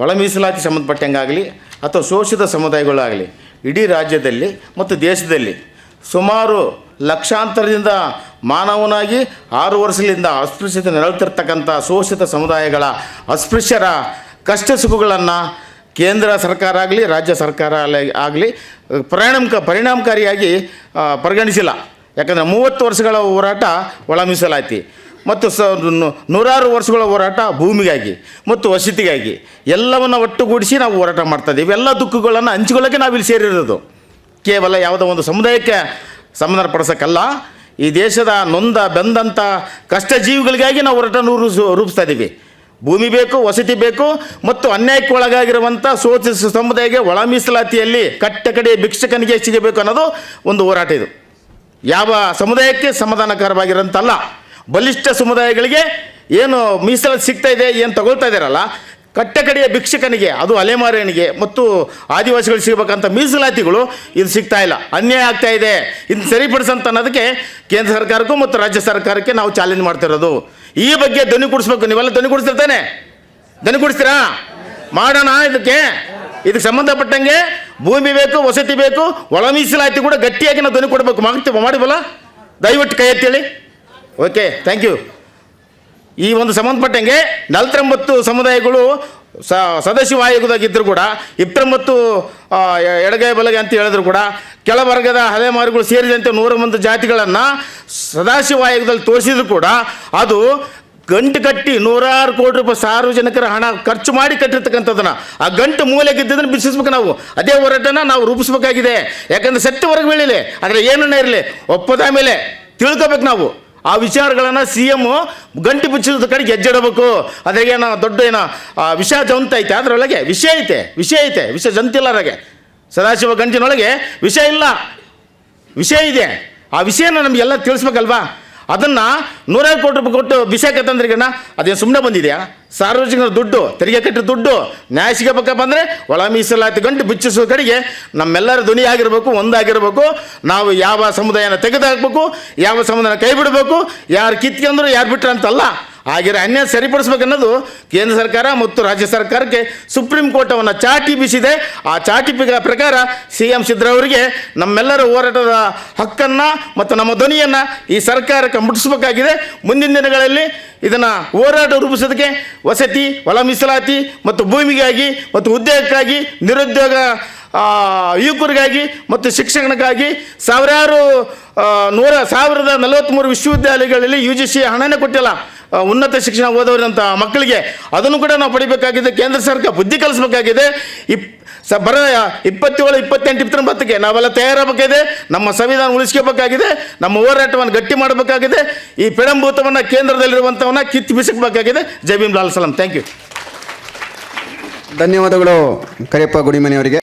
ಒಳ ಮೀಸಲಾತಿ ಸಂಬಂಧಪಟ್ಟಂಗಾಗಲಿ ಅಥವಾ ಶೋಷಿತ ಸಮುದಾಯಗಳಾಗಲಿ, ಇಡೀ ರಾಜ್ಯದಲ್ಲಿ ಮತ್ತು ದೇಶದಲ್ಲಿ ಸುಮಾರು ಲಕ್ಷಾಂತರದಿಂದ ಮಾನವನಾಗಿ ಆರು ವರ್ಷದಿಂದ ಅಸ್ಪೃಶ್ಯತೆ ನೆರಳುತ್ತಿರ್ತಕ್ಕಂಥ ಶೋಷಿತ ಸಮುದಾಯಗಳ ಅಸ್ಪೃಶ್ಯರ ಕಷ್ಟ ಸುಖಗಳನ್ನು ಕೇಂದ್ರ ಸರ್ಕಾರ ಆಗಲಿ, ರಾಜ್ಯ ಸರ್ಕಾರ ಆಗಲಿ, ಪರಿಣಾಮಕ ಪರಿಣಾಮಕಾರಿಯಾಗಿ ಪರಿಗಣಿಸಿಲ್ಲ. ಯಾಕಂದರೆ ಮೂವತ್ತು ವರ್ಷಗಳ ಹೋರಾಟ ಒಳ ಮೀಸಲಾತಿ ಮತ್ತು ಸ ನೂರಾರು ವರ್ಷಗಳ ಹೋರಾಟ ಭೂಮಿಗಾಗಿ ಮತ್ತು ವಸತಿಗಾಗಿ. ಎಲ್ಲವನ್ನು ಒಟ್ಟುಗೂಡಿಸಿ ನಾವು ಹೋರಾಟ ಮಾಡ್ತಾ ಇದ್ದೀವಿ. ಎಲ್ಲ ದುಃಖಗಳನ್ನು ಹಂಚಿಕೊಳ್ಳೋಕ್ಕೆ ನಾವು ಇಲ್ಲಿ ಸೇರಿರೋದು. ಕೇವಲ ಯಾವುದೋ ಒಂದು ಸಮುದಾಯಕ್ಕೆ ಸಮಾಧಾನ ಪಡಿಸೋಕ್ಕಲ್ಲ ಈ ದೇಶದ ನೊಂದ ಬೆಂದಂಥ ಕಷ್ಟ ಜೀವಿಗಳಿಗಾಗಿ ನಾವು ಹೋರಾಟ ರೂಪಿಸ್ತಾ ಇದ್ದೀವಿ. ಭೂಮಿ ಬೇಕು, ವಸತಿ ಬೇಕು ಮತ್ತು ಅನ್ಯಾಯಕ್ಕೆ ಒಳಗಾಗಿರುವಂಥ ಸೋಚ ಸಮುದಾಯಕ್ಕೆ ಒಳ ಮೀಸಲಾತಿಯಲ್ಲಿ ಕಟ್ಟ ಕಡೆ ಭಿಕ್ಷಕನಿಗೆ ಸಿಗಬೇಕು ಅನ್ನೋದು ಒಂದು ಹೋರಾಟ ಇದು. ಯಾವ ಸಮುದಾಯಕ್ಕೆ ಸಮಾಧಾನಕರವಾಗಿರೋಂತಲ್ಲ ಬಲಿಷ್ಠ ಸಮುದಾಯಗಳಿಗೆ ಏನು ಮೀಸಲಾತಿ ಸಿಗ್ತಾ ಇದೆ, ಏನು ತಗೊಳ್ತಾ ಇದ್ದಾರಲ್ಲ ಕಟ್ಟಕಡೆಯ ಭಿಕ್ಷಕನಿಗೆ, ಅದು ಅಲೆಮಾರಿಯನಿಗೆ ಮತ್ತು ಆದಿವಾಸಿಗಳು ಸಿಗಬೇಕಂತ ಮೀಸಲಾತಿಗಳು ಇದು ಸಿಗ್ತಾ ಇಲ್ಲ. ಅನ್ಯಾಯ ಆಗ್ತಾ ಇದೆ. ಇದನ್ನು ಸರಿಪಡಿಸಂತ ಅನ್ನೋದಕ್ಕೆ ಕೇಂದ್ರ ಸರ್ಕಾರಕ್ಕೂ ಮತ್ತು ರಾಜ್ಯ ಸರ್ಕಾರಕ್ಕೆ ನಾವು ಚಾಲೆಂಜ್ ಮಾಡ್ತಿರೋದು ಈ ಬಗ್ಗೆ ಧ್ವನಿ ಕೊಡಿಸ್ಬೇಕು. ನೀವೆಲ್ಲ ಧ್ವನಿ ಕೊಡಿಸ್ತಿರ್ತಾನೆ? ಧ್ವನಿ ಕೊಡಿಸ್ತೀರಾ? ಮಾಡೋಣ ಇದಕ್ಕೆ. ಇದಕ್ಕೆ ಸಂಬಂಧಪಟ್ಟಂಗೆ ಭೂಮಿ ಬೇಕು, ವಸತಿ ಬೇಕು, ಒಳ ಮೀಸಲಾತಿ ಕೂಡ ಗಟ್ಟಿಯಾಗಿ ನಾವು ಧ್ವನಿ ಕೊಡಬೇಕು. ಮಾಡ್ತೀವಿ ಮಾಡಿವಲ್ಲ ದಯವಿಟ್ಟು ಕೈ ಎತ್ತೇಳಿ ಓಕೆ ಥ್ಯಾಂಕ್ ಯು ಈ ಒಂದು ಸಂಬಂಧಪಟ್ಟಂಗೆ ನಲ್ವತ್ತೊಂಬತ್ತು ಸಮುದಾಯಗಳು ಸ, ಸದಸ್ಯ ಆಯೋಗದಾಗಿದ್ದರೂ ಕೂಡ, ಇಪ್ಪತ್ತೊಂಬತ್ತು ಎಡಗೈ ಬಲಗೈ ಅಂತ ಹೇಳಿದ್ರು ಕೂಡ, ಕೆಳವರ್ಗದ ಹಲೆಮಾರುಗಳು ಸೇರಿದಂತೆ ನೂರ ಒಂದು ಜಾತಿಗಳನ್ನು ಸದಾಶಿವ ಆಯೋಗದಲ್ಲಿ ತೋರಿಸಿದ್ರು ಕೂಡ, ಅದು ಗಂಟು ಕಟ್ಟಿ ನೂರಾರು ಕೋಟಿ ರೂಪಾಯಿ ಸಾರ್ವಜನಿಕರ ಹಣ ಖರ್ಚು ಮಾಡಿ ಕಟ್ಟಿರ್ತಕ್ಕಂಥದ್ದನ್ನು, ಆ ಗಂಟು ಮೂಲೆಗಿದ್ದದನ್ನು ಬಿಡಿಸ್ಬೇಕು ನಾವು. ಅದೇ ಹೋರಾಟನ ನಾವು ರೂಪಿಸ್ಬೇಕಾಗಿದೆ. ಯಾಕಂದ್ರೆ ಸೆಟ್ಟು ಹೊರಗೆ ಬೀಳಿಲ್ಲ ಆದರೆ ಏನನ್ನ ಇರಲಿ, ಒಪ್ಪದ ಮೇಲೆ ತಿಳ್ಕೋಬೇಕು ನಾವು. ಆ ವಿಚಾರಗಳನ್ನು ಸಿ ಎಮ್ಮು ಗಂಟು ಬಿಚ್ಚಿದ ಕಡೆಗೆ ಹೆಜ್ಜೆಡಬೇಕು ಅದ್ರಾಗೆ ಏನೋ ದೊಡ್ಡ ಏನೋ ವಿಷ ಜಂತ ಐತೆ, ಅದರೊಳಗೆ ವಿಷಯ ಐತೆ ವಿಷಯ ಐತೆ, ವಿಷ ಜಂತಿಲ್ಲ ಅದ್ರಾಗೆ ಸದಾಶಿವ ಗಂಟಿನೊಳಗೆ ವಿಷ ಇಲ್ಲ. ವಿಷಯ ಇದೆ. ಆ ವಿಷಯನ ನಮಗೆಲ್ಲ ತಿಳಿಸ್ಬೇಕಲ್ವಾ? ಅದನ್ನು ನೂರೈವತ್ತು ಕೋಟಿ ರೂಪಾಯಿ ಕೊಟ್ಟು ಬಿಸಾಕ ತಂದ್ರಿಗಣ್ಣ, ಅದೇನು ಸುಮ್ಮನೆ ಬಂದಿದೆಯಾ? ಸಾರ್ವಜನಿಕರ ದುಡ್ಡು, ತೆರಿಗೆ ಕಟ್ಟಿದ ದುಡ್ಡು ನ್ಯಾಯ ಸಿಗಬೇಕಪ್ಪ ಅಂದರೆ ಒಳ ಮೀಸಲಾತಿ ಗಂಟು ಬಿಚ್ಚಿಸುವ ಕಡೆಗೆ ನಮ್ಮೆಲ್ಲರ ಧ್ವನಿ ಆಗಿರಬೇಕು, ಒಂದಾಗಿರಬೇಕು. ನಾವು ಯಾವ ಸಮುದಾಯನ ತೆಗೆದುಹಾಕ್ಬೇಕು ಯಾವ ಸಮುದಾಯನ ಕೈ ಬಿಡಬೇಕು ಯಾರು ಕಿತ್ಕೊಂಡ್ರು ಯಾರು ಬಿಟ್ಟರು ಅಂತಲ್ಲ. ಆಗಿರೋ ಅನ್ಯಾಯ ಸರಿಪಡಿಸ್ಬೇಕನ್ನೋದು ಕೇಂದ್ರ ಸರ್ಕಾರ ಮತ್ತು ರಾಜ್ಯ ಸರ್ಕಾರಕ್ಕೆ ಸುಪ್ರೀಂ ಕೋರ್ಟವನ್ನು ಚಾಟಿ ಬೀಸಿದೆ. ಆ ಚಾಟಿ ಪ್ರಕಾರ ಸಿ ಎಂ ಸಿದ್ದರವರಿಗೆ ನಮ್ಮೆಲ್ಲರ ಹೋರಾಟದ ಹಕ್ಕನ್ನು ಮತ್ತು ನಮ್ಮ ಧ್ವನಿಯನ್ನು ಈ ಸರ್ಕಾರಕ್ಕೆ ಮುಟ್ಟಿಸ್ಬೇಕಾಗಿದೆ. ಮುಂದಿನ ದಿನಗಳಲ್ಲಿ ಇದನ್ನು ಹೋರಾಟ ರೂಪಿಸೋದಕ್ಕೆ ವಸತಿ ಒಳ ಮೀಸಲಾತಿ ಮತ್ತು ಭೂಮಿಗಾಗಿ ಮತ್ತು ಉದ್ಯೋಗಕ್ಕಾಗಿ, ನಿರುದ್ಯೋಗ ಯುವಕರಿಗಾಗಿ ಮತ್ತು ಶಿಕ್ಷಣಕ್ಕಾಗಿ ಸಾವಿರಾರು ನೂರ, ಸಾವಿರದ ನಲವತ್ತ್ಮೂರು ವಿಶ್ವವಿದ್ಯಾಲಯಗಳಲ್ಲಿ ಯು ಜಿ ಸಿ ಹಣನೇ ಕೊಟ್ಟಿಲ್ಲ. ಉನ್ನತ ಶಿಕ್ಷಣ ಓದೋರಂಥ ಮಕ್ಕಳಿಗೆ ಅದನ್ನು ಕೂಡ ನಾವು ಪಡಿಬೇಕಾಗಿದೆ. ಕೇಂದ್ರ ಸರ್ಕಾರ ಬುದ್ಧಿ ಕಲಿಸಬೇಕಾಗಿದೆ. ಇಪ್, ಸ, ಬರ, ಇಪ್ಪತ್ತೇಳು, ಇಪ್ಪತ್ತೆಂಟು, ಇಪ್ಪತ್ತೊಂಬತ್ತಕ್ಕೆ ನಾವೆಲ್ಲ ತಯಾರಾಗಬೇಕಾಗಿದೆ. ನಮ್ಮ ಸಂವಿಧಾನ ಉಳಿಸ್ಕೋಬೇಕಾಗಿದೆ. ನಮ್ಮ ಹೋರಾಟವನ್ನು ಗಟ್ಟಿ ಮಾಡಬೇಕಾಗಿದೆ. ಈ ಪಿಡಂಭೂತವನ್ನು ಕೇಂದ್ರದಲ್ಲಿರುವಂಥವನ್ನ ಕಿತ್ತು ಬಿಸಕಬೇಕಾಗಿದೆ. ಜೈ ಭೀಮ್, ಲಾಲ್ ಸಲಾಂ. Thank you. ಧನ್ಯವಾದಗಳು ಕರಿಯಪ್ಪ ಗುಡಿಮನಿ ಅವರಿಗೆ